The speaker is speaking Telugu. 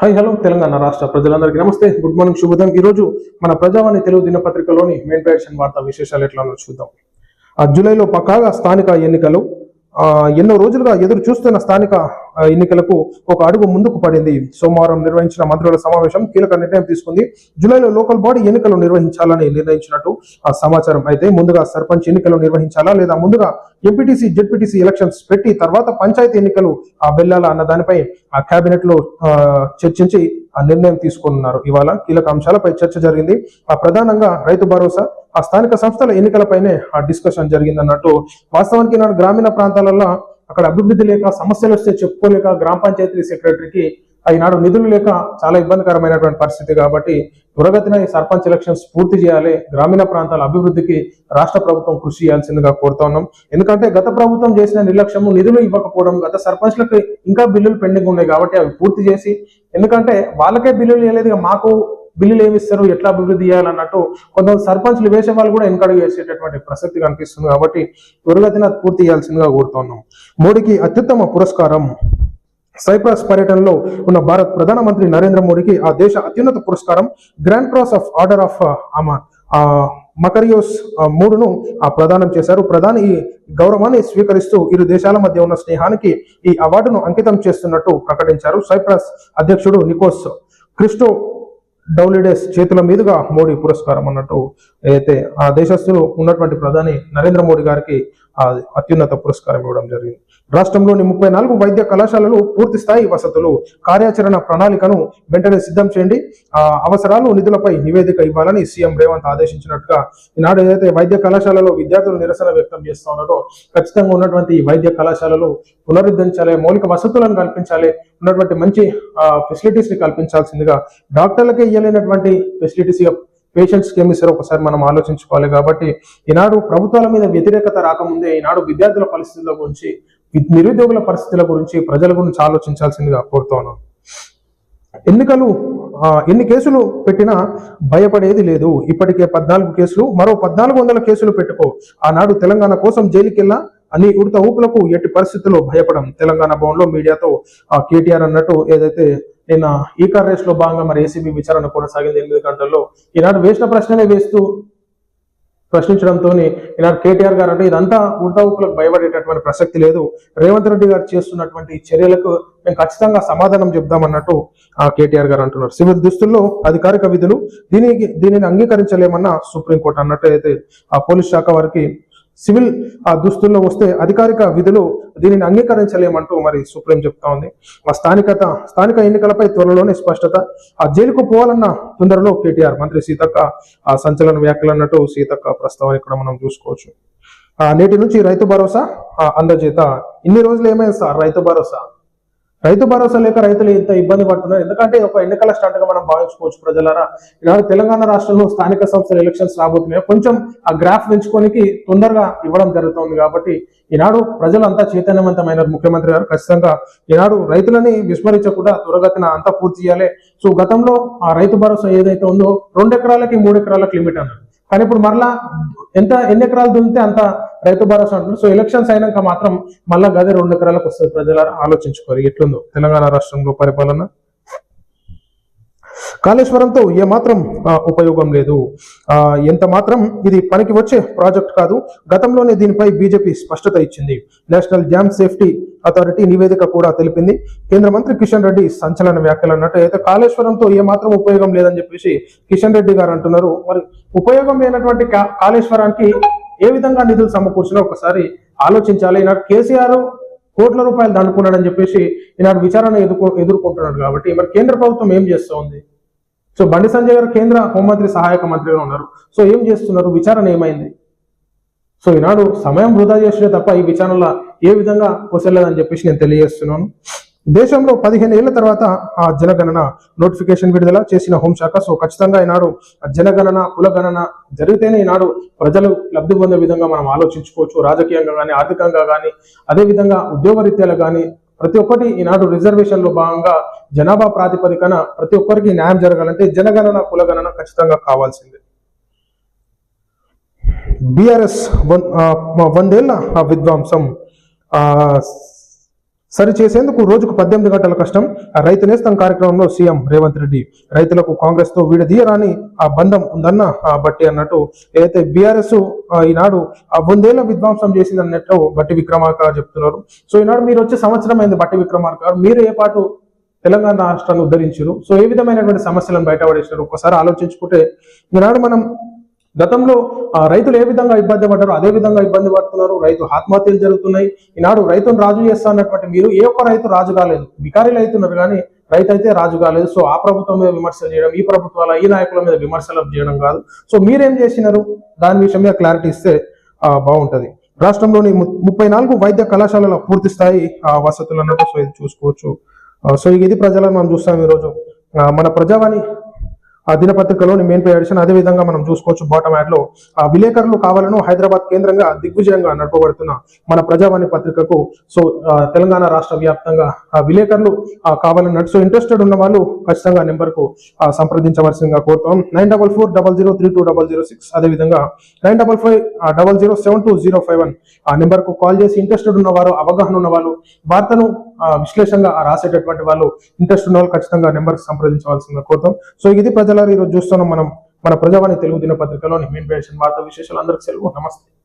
హాయ్ హలో తెలంగాణ రాష్ట్ర ప్రజలందరికీ నమస్తే. గుడ్ మార్నింగ్ శుభోదయం. ఈ రోజు మన ప్రజావాణి తెలుగు దినపత్రికలోని మెయిన్ పేషన్ వార్తా విశేషాలు ఎట్లా చూద్దాం. ఆ జూలైలో పక్కాగా స్థానిక ఎన్నికలు. ఆ ఎన్నో రోజులుగా ఎదురు చూస్తున్న స్థానిక ఎన్నికలకు ఒక అడుగు ముందుకు పడింది. సోమవారం నిర్వహించిన మంత్రుల సమావేశం కీలక నిర్ణయం తీసుకుంది. జూలైలో లోకల్ బాడీ ఎన్నికలు నిర్వహించాలని నిర్ణయించినట్టు ఆ సమాచారం. అయితే ముందుగా సర్పంచ్ ఎన్నికలు నిర్వహించాలా లేదా ముందుగా ఎంపీటీసీ జెడ్పీటీసీ ఎలక్షన్స్ పెట్టి తర్వాత పంచాయతీ ఎన్నికలు ఆ వెళ్ళాలా అన్న దానిపై ఆ కేబినెట్లో చర్చించి ఆ నిర్ణయం తీసుకున్నారు. ఇవాళ కీలక అంశాలపై చర్చ జరిగింది. ఆ ప్రధానంగా రైతు భరోసా ఆ స్థానిక సంస్థల ఎన్నికలపైనే ఆ డిస్కషన్ జరిగింది అన్నట్టు వాస్తవానికి నాడు గ్రామీణ ప్రాంతాలలో అక్కడ అభివృద్ధి లేక సమస్యలు వస్తే చెప్పుకోలేక గ్రామ పంచాయతీ సెక్రటరీకి ఈనాడు నిధులు లేక చాలా ఇబ్బందికరమైనటువంటి పరిస్థితి కాబట్టి త్వరగతిన ఈ సర్పంచ్ ఎలక్షన్స్ పూర్తి చేయాలి. గ్రామీణ ప్రాంతాల అభివృద్ధికి రాష్ట్ర ప్రభుత్వం కృషి చేయాల్సిందిగా కోరుతా ఉన్నాం. ఎందుకంటే గత ప్రభుత్వం చేసిన నిర్లక్ష్యము నిధులు ఇవ్వకపోవడం గత సర్పంచ్లకు ఇంకా బిల్లులు పెండింగ్ ఉన్నాయి కాబట్టి అవి పూర్తి చేసి ఎందుకంటే వాళ్ళకే బిల్లులు ఇవ్వలేదు మాకు బిల్లులు ఏమి ఇస్తారు ఎట్లా అభివృద్ధి చేయాలన్నట్టు కొంతమంది సర్పంచ్లు వేసే వాళ్ళు కూడా వెనకడుగు వేసేటటువంటి ప్రసక్తి కనిపిస్తుంది కాబట్టి త్వరగతిన పూర్తి చేయాల్సిందిగా కోరుతున్నాం. మోడీకి అత్యుత్తమ పురస్కారం. సైప్రస్ పర్యటనలో ఉన్న భారత్ ప్రధానమంత్రి నరేంద్ర మోడీకి ఆ దేశ అత్యున్నత పురస్కారం grand cross of order of Makarios మూడును ఆ ప్రదానం చేశారు. ప్రధాని ఈ గౌరవాన్ని స్వీకరిస్తూ ఇరు దేశాల మధ్య ఉన్న స్నేహానికి ఈ అవార్డును అంకితం చేస్తున్నట్టు ప్రకటించారు సైప్రస్ అధ్యక్షుడు నికోస్ క్రిస్టో డౌలిడెస్ చేతుల మీదుగా మోడీ పురస్కారం అన్నట్టు అయితే ఆ దేశస్తులు ఉన్నటువంటి ప్రధాని నరేంద్ర మోడీ గారికి అత్యున్నత పురస్కారం ఇవ్వడం జరిగింది. రాష్ట్రంలోని ముప్పై నాలుగు వైద్య కళాశాలలు పూర్తి స్థాయి వసతులు కార్యాచరణ ప్రణాళికను వెంటనే సిద్ధం చేయండి. ఆ అవసరాలు నిధులపై నివేదిక ఇవ్వాలని సీఎం రేవంత్ ఆదేశించినట్టుగా ఈనాడు ఏదైతే వైద్య కళాశాలలో విద్యార్థులు నిరసన వ్యక్తం చేస్తూ ఉన్నారో ఖచ్చితంగా ఉన్నటువంటి ఈ వైద్య కళాశాలలు పునరుద్ధరించాలి మౌలిక వసతులను కల్పించాలి ఉన్నటువంటి మంచి ఫెసిలిటీస్ని కల్పించాల్సిందిగా డాక్టర్లకే ఇవ్వలేనటువంటి ఫెసిలిటీస్ పేషెంట్స్కి ఏమి ఇస్తారో ఒకసారి మనం ఆలోచించుకోవాలి కాబట్టి ఈనాడు ప్రభుత్వాల మీద వ్యతిరేకత రాకముందే ఈనాడు విద్యార్థుల పరిస్థితుల గురించి నిరుద్యోగుల పరిస్థితుల గురించి ప్రజల గురించి ఆలోచించాల్సిందిగా కోరుతున్నాను. ఎన్నికలు ఆ, ఎన్ని కేసులు పెట్టినా భయపడేది లేదు. ఇప్పటికే పద్నాలుగు కేసులు మరో పద్నాలుగు వందల కేసులు పెట్టుకో. ఆనాడు తెలంగాణ కోసం జైలుకెళ్ళా అని ఉడత ఊపులకు ఎట్టి పరిస్థితుల్లో భయపడం. తెలంగాణ భవన్లో మీడియాతో ఆ, కేటీఆర్ అన్నట్టు ఏదైతే నిన్న ఈ కార్ రేస్లో భాగంగా మరి ఏసీబీ విచారణ కొనసాగింది. ఎనిమిది గంటల్లో ఈనాడు వేసిన ప్రశ్ననే వేస్తూ ప్రశ్నించడంతో ఈనాడు కేటీఆర్ గారు అంటే ఇదంతా ఉడతావుకులకు భయపడేటటువంటి ప్రసక్తి లేదు. రేవంత్ రెడ్డి గారు చేస్తున్నటువంటి చర్యలకు మేము ఖచ్చితంగా సమాధానం చెప్దామన్నట్టు ఆ కేటీఆర్ గారు అంటున్నారు. సివిల్ దుస్తుల్లో అధికారిక విధులు దీనికి దీనిని అంగీకరించలేమన్న సుప్రీంకోర్టు అన్నట్టు అయితే ఆ పోలీస్ శాఖ వారికి సివిల్ ఆ దుస్తుల్లో వస్తే అధికారిక విధులు దీనిని అంగీకరించలేమంటూ మరి సుప్రీం చెప్తా ఉంది. ఆ స్థానికత స్థానిక ఎన్నికలపై త్వరలోనే స్పష్టత. ఆ జైలుకు పోవాలన్న తొందరలో కేటీఆర్ మంత్రి సీతక్క ఆ సంచలన వ్యాఖ్యలు అన్నట్టు సీతక్క ప్రస్తావన ఇక్కడ మనం చూసుకోవచ్చు. ఆ నేటి నుంచి రైతు భరోసా ఆ అందజేత. ఇన్ని రోజులు ఏమైంది సార్? రైతు భరోసా? రైతు భరోసా లేక రైతులు ఇంత ఇబ్బంది పడుతున్నారు. ఎందుకంటే ఒక ఎన్నికల స్టార్ట్గా మనం భావించుకోవచ్చు ప్రజలారా. ఈనాడు తెలంగాణ రాష్ట్రంలో స్థానిక సంస్థల ఎలక్షన్స్ రాబోతున్నాయి. కొంచెం ఆ గ్రాఫ్ పెంచుకోనికి తొందరగా ఇవ్వడం జరుగుతుంది కాబట్టి ఈనాడు ప్రజలంతా చైతన్యవంతమైనారు ముఖ్యమంత్రి గారు. ఖచ్చితంగా ఈనాడు రైతులని విస్మరించకుండా త్వరగతిన అంతా పూర్తి చేయాలి. సో గతంలో ఆ రైతు భరోసా ఏదైతే ఉందో రెండు ఎకరాలకి మూడు ఎకరాలకు లిమిట్ అన్నారు. కానీ ఇప్పుడు మరలా ఎంత ఎన్ని ఎకరాలు దున్నితే అంత రైతు భరోసా అంటున్నారు సో ఎలక్షన్స్ అయినాక మాత్రం మళ్ళా గదే రెండు ఎకరాలకు వస్తుంది. ప్రజలారా ఆలోచించుకోరు. ఎట్లుందో. తెలంగాణ రాష్ట్రంలో పరిపాలన. కాళేశ్వరంతో ఏమాత్రం మాత్రం ఉపయోగం లేదు. ఆ, ఎంత మాత్రం ఇది పనికి వచ్చే ప్రాజెక్ట్ కాదు. గతంలోనే దీనిపై బీజేపీ స్పష్టత ఇచ్చింది. నేషనల్ డ్యామ్ సేఫ్టీ అథారిటీ నివేదిక కూడా తెలిపింది. కేంద్ర మంత్రి కిషన్ రెడ్డి సంచలన వ్యాఖ్యలు అన్నట్టు అయితే కాళేశ్వరంతో ఏమాత్రం ఉపయోగం లేదని చెప్పేసి కిషన్ రెడ్డి గారు అంటున్నారు. మరి ఉపయోగం లేనటువంటి కాళేశ్వరానికి ఏ విధంగా నిధులు సమకూర్చినా ఒకసారి ఆలోచించాలి. ఈనాడు కేసీఆర్ కోట్ల రూపాయలు దండుకున్నాడని చెప్పేసి ఈనాడు విచారణ ఎదుర్కొ ఎదుర్కొంటున్నాడు కాబట్టి మరి కేంద్ర ప్రభుత్వం ఏం చేస్తోంది? సో బండి సంజయ్ గారు కేంద్ర హోంమంత్రి సహాయక మంత్రిగా ఉన్నారు. సో ఏం చేస్తున్నారు? విచారణ ఏమైంది? సో ఈనాడు సమయం వృధా చేసినే తప్ప ఈ విచారణలో ఏ విధంగా కొసలేదని చెప్పేసి నేను తెలియజేస్తున్నాను. దేశంలో పదిహేను ఏళ్ళ తర్వాత ఆ జనగణన నోటిఫికేషన్ విడుదల చేసిన హోంశాఖ సో ఖచ్చితంగా ఈనాడు ఆ జనగణన కులగణన జరిగితేనే ఈనాడు ప్రజలు లబ్ధి పొందే విధంగా మనం ఆలోచించుకోవచ్చు. రాజకీయంగా కానీ ఆర్థికంగా కానీ అదే విధంగా ఉద్యోగ కానీ ప్రతి ఒక్కటి ఈనాడు రిజర్వేషన్లో భాగంగా జనాభా ప్రాతిపదికన ప్రతి ఒక్కరికి న్యాయం జరగాలంటే జనగణన కులగణన ఖచ్చితంగా కావాల్సిందే. బీఆర్ఎస్ వందేళ్ళ ఆ విధ్వంసం సరి చేసేందుకు రోజుకు పద్దెనిమిది గంటల కష్టం. ఆ రైతు నేస్తం కార్యక్రమంలో సీఎం రేవంత్ రెడ్డి. రైతులకు కాంగ్రెస్తో విడదీయరాని ఆ బంధం ఉందన్న ఆ బట్టి అన్నట్టు ఏదైతే బీఆర్ఎస్ ఈనాడు ఆ వందేళ్ళ విధ్వంసం చేసింది అన్నట్టు బట్టి విక్రమార్క చెప్తున్నారు. సో ఈనాడు మీరు వచ్చే సంవత్సరం అయింది బట్టి విక్రమార్క మీరు ఏ పాటు తెలంగాణ రాష్ట్రాన్ని ఉద్ధరించారు? సో ఏ విధమైనటువంటి సమస్యలను బయటపడేసినారు ఒకసారి ఆలోచించుకుంటే ఈనాడు మనం గతంలో ఆ, రైతులు ఏ విధంగా ఇబ్బంది పడ్డారో అదే విధంగా ఇబ్బంది పడుతున్నారు. రైతు ఆత్మహత్యలు జరుగుతున్నాయి. ఈనాడు రైతును రాజు చేస్తా అన్నటువంటి మీరు ఏ ఒక్క రైతు రాజు కాలేదు. వికారీలు అవుతున్నారు కానీ రైతు అయితే రాజు కాలేదు. సో ఆ ప్రభుత్వం మీద విమర్శలు చేయడం ఈ ప్రభుత్వాల ఈ నాయకుల మీద విమర్శలు చేయడం కాదు. సో మీరేం చేసినారు? దాని విషయం మీద క్లారిటీ ఇస్తే బాగుంటుంది. రాష్ట్రంలోని ముప్పై నాలుగు వైద్య కళాశాలల పూర్తి స్థాయి ఆ, వసతులు అన్నట్టు సో ఇది చూసుకోవచ్చు. సో ఇది ప్రజలను మనం చూస్తాం ఈరోజు. మన ప్రజావాణి ఆ దినపత్రికలోని మెయిన్ పే ఎడిషన్ అదే విధంగా మనం చూసుకోవచ్చు. బాటమ్ యాడ్లో ఆ విలేకరులు కావాలను హైదరాబాద్ కేంద్రంగా దిగ్విజయంగా నడపబడుతున్న మన ప్రజావాణి పత్రికకు సో తెలంగాణ రాష్ట్ర వ్యాప్తంగా ఆ విలేకరులు ఆ, కావాలని నడు- సో ఇంట్రెస్టెడ్ ఉన్న వాళ్ళు ఖచ్చితంగా నెంబర్కు సంప్రదించవలసిందిగా కోరుతాం. Nine double four double zero three two double zero six అదే విధంగా nine double five double zero seven two zero five one ఆ నెంబర్కు కాల్ చేసి ఇంట్రెస్టెడ్ ఉన్న వారు అవగాహన ఉన్న వాళ్ళు వార్తను ఆ, విశ్లేషంగా రాసేటటువంటి వాళ్ళు ఇంట్రెస్ట్ ఉన్న వాళ్ళు ఖచ్చితంగా నెంబర్ సంప్రదించవలసిందిగా కోరుతాం. సో ఇది ప్రజలారు ఈరోజు చూస్తున్నాం మనం మన ప్రజావాణి తెలుగు దినపత్రికలోని మెయిన్ పేషన్ వార్తా విశేషాలు. అందరికీ సెలవు. నమస్తే.